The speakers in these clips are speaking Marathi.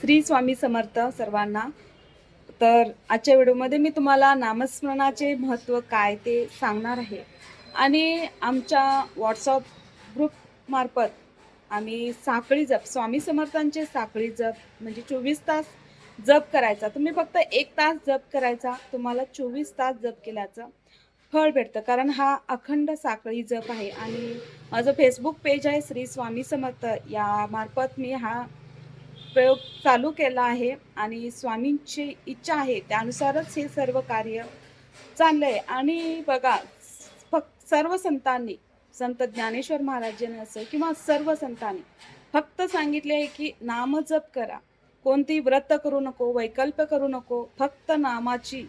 श्री स्वामी समर्थ सर्वांना. तर आजच्या व्हिडिओमध्ये मी तुम्हाला नामस्मरणाचे महत्त्व काय ते सांगणार आहे. आणि आमच्या व्हॉट्सअप ग्रुपमार्फत आम्ही साखळी जप स्वामी समर्थांचे साखळी जप म्हणजे चोवीस तास जप करायचा. तुम्ही फक्त एक तास जप करायचा तुम्हाला चोवीस तास जप केल्याचं फळ भेटतं. कारण हा अखंड साखळी जप आहे. आणि माझं फेसबुक पेज आहे श्री स्वामी समर्थ. यामार्फत मी हा प्रयोग चालू केला आहे आणि स्वामींची इच्छा आहे त्यानुसारच हे सर्व कार्य चाललं आहे आणि बघा फक्त सर्व संतांनी संत ज्ञानेश्वर महाराजांनी असं किंवा सर्व संतांनी फक्त सांगितले आहे की नामजप करा. कोणती व्रत करू नको वैकल्प करू नको फक्त नामाची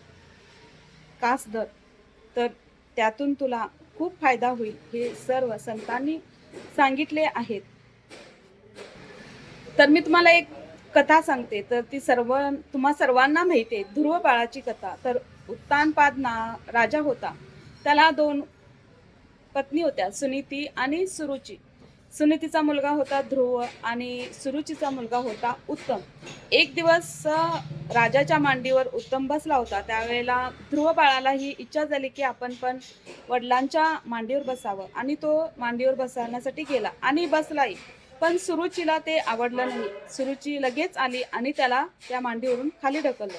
कास धर. तर त्यातून तुला खूप फायदा होईल हे सर्व संतांनी सांगितले आहेत. तर मी तुम्हाला एक कथा सांगते तर ती सर्व तुम्हा सर्वांना माहिती आहे ध्रुव बाळाची कथा. तर उत्तानपाद ना राजा होता. त्याला दोन पत्नी होत्या सुनीती आणि सुरुची. सुनीतीचा मुलगा होता ध्रुव आणि सुरुचीचा मुलगा होता उत्तम. एक दिवस राजाच्या मांडीवर उत्तम बसला होता. त्यावेळेला ध्रुव बाळाला ही इच्छा झाली की आपण पण वडिलांच्या मांडीवर बसावं. आणि तो मांडीवर बसवण्यासाठी गेला. आणि बसलाही. पण सुरुचीला ते आवडलं नाही. सुरुची लगेच आली आणि त्याला त्या मांडीवरून खाली ढकललं.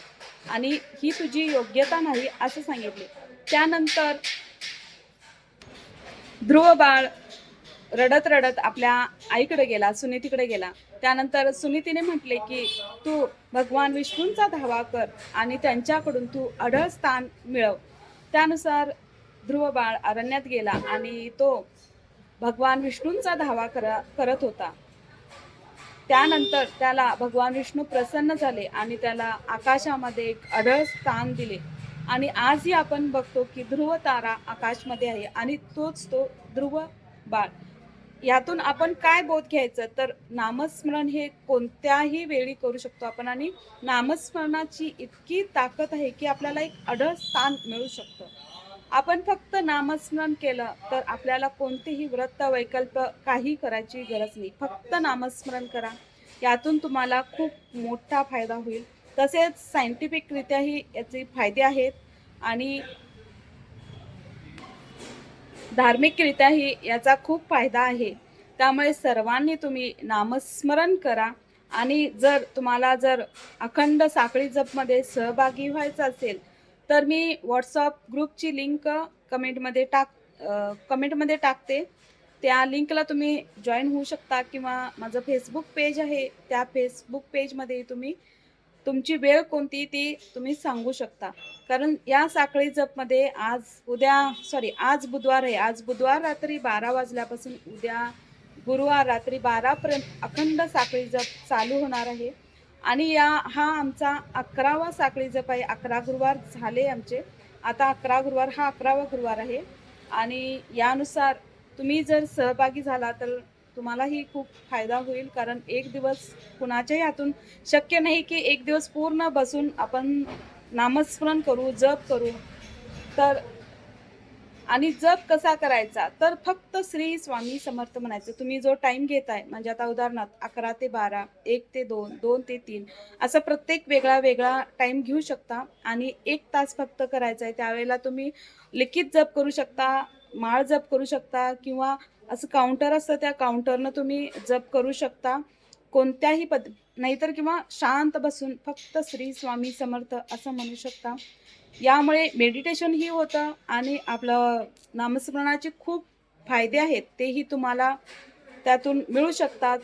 आणि ही तुझी योग्यता नाही असं सांगितले. त्यानंतर ध्रुव बाळ रडत रडत आपल्या आईकडे गेला सुनीतीकडे गेला. त्यानंतर सुनीतीने म्हटले की तू भगवान विष्णूंचा धावा कर आणि त्यांच्याकडून तू अढळ स्थान मिळव. त्यानुसार ध्रुव बाळ अरण्यात गेला आणि तो भगवान विष्णूंचा धावा करा करत होता. त्यानंतर त्याला भगवान विष्णू प्रसन्न झाले आणि त्याला आकाशामध्ये एक अढळ स्थान दिले. आणि आजही आपण बघतो की ध्रुव तारा आकाशमध्ये आहे आणि तोच तो ध्रुव बाळ यातून आपण काय बोध घ्यायचं? तर नामस्मरण हे कोणत्याही वेळी करू शकतो आपण आणि नामस्मरणाची इतकी ताकद आहे की आपल्याला एक अढळ स्थान मिळू शकतं. आपण फक्त नामस्मरण केलं तर आपल्याला कोणतेही व्रत वैकल्प काही करायची गरज नाही. फक्त नामस्मरण करा. यातून तुम्हाला खूप मोठा फायदा होईल. तसेच सायंटिफिकरित्याही याचे फायदे आहेत आणि धार्मिकरित्याही याचा खूप फायदा आहे. त्यामुळे सर्वांनी तुम्ही नामस्मरण करा आणि जर तुम्हाला जर अखंड साखळी जपमध्ये सहभागी व्हायचं असेल तर मी व्हॉट्सअप ग्रुपची लिंक कमेंटमध्ये टाक कमेंटमध्ये टाकते. त्या लिंकला तुम्ही जॉईन होऊ शकता किंवा माझं फेसबुक पेज आहे त्या फेसबुक पेजमध्ये तुम्ही तुमची वेळ कोणती ती तुम्ही सांगू शकता. कारण या साखळी जपमध्ये आज उद्या सॉरी आज बुधवार आहे. आज बुधवार रात्री बारा वाजल्यापासून उद्या गुरुवार रात्री बारापर्यंत अखंड साखळी जप चालू होणार आहे. आणि या हा आमचा अकरावा साखळी जपाई अकरा गुरुवार झाले आमचे. आता अकरा गुरुवार हा अकरावा गुरुवार आहे. आणि यानुसार तुम्ही जर सहभागी झाला तर तुम्हालाही खूप फायदा होईल कारण एक दिवस कुणाच्याही हातून शक्य नाही की एक दिवस पूर्ण बसून आपण नामस्मरण करू जप करू. तर आणि जप कसा करायचा? तर फक्त श्री स्वामी समर्थ म्हणायचं. तुम्ही जो टाइम घेताय म्हणजे आता उदाहरणार्थ अकरा ते बारा एक ते दोन दोन ते तीन असं प्रत्येक वेगळा वेगळा टाइम घेऊ शकता. आणि एक तास फक्त करायचा आहे त्यावेळेला तुम्ही लिखित जप करू शकता माळ जप करू शकता किंवा असं काउंटर असतं त्या काउंटरनं तुम्ही जप करू शकता. कोणत्याही पद नाहीतर किंवा शांत बसून फक्त श्री स्वामी समर्थ असं म्हणू शकता. यामुळे मेडिटेशनही होतं आणि आपलं नामस्मरणाचे खूप फायदे आहेत तेही तुम्हाला त्यातून मिळू शकतात.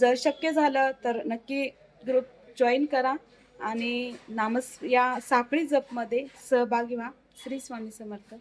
जर शक्य झालं तर नक्की ग्रुप जॉईन करा आणि नामस या साखळी जपमध्ये सहभागी व्हा. श्री स्वामी समर्थ.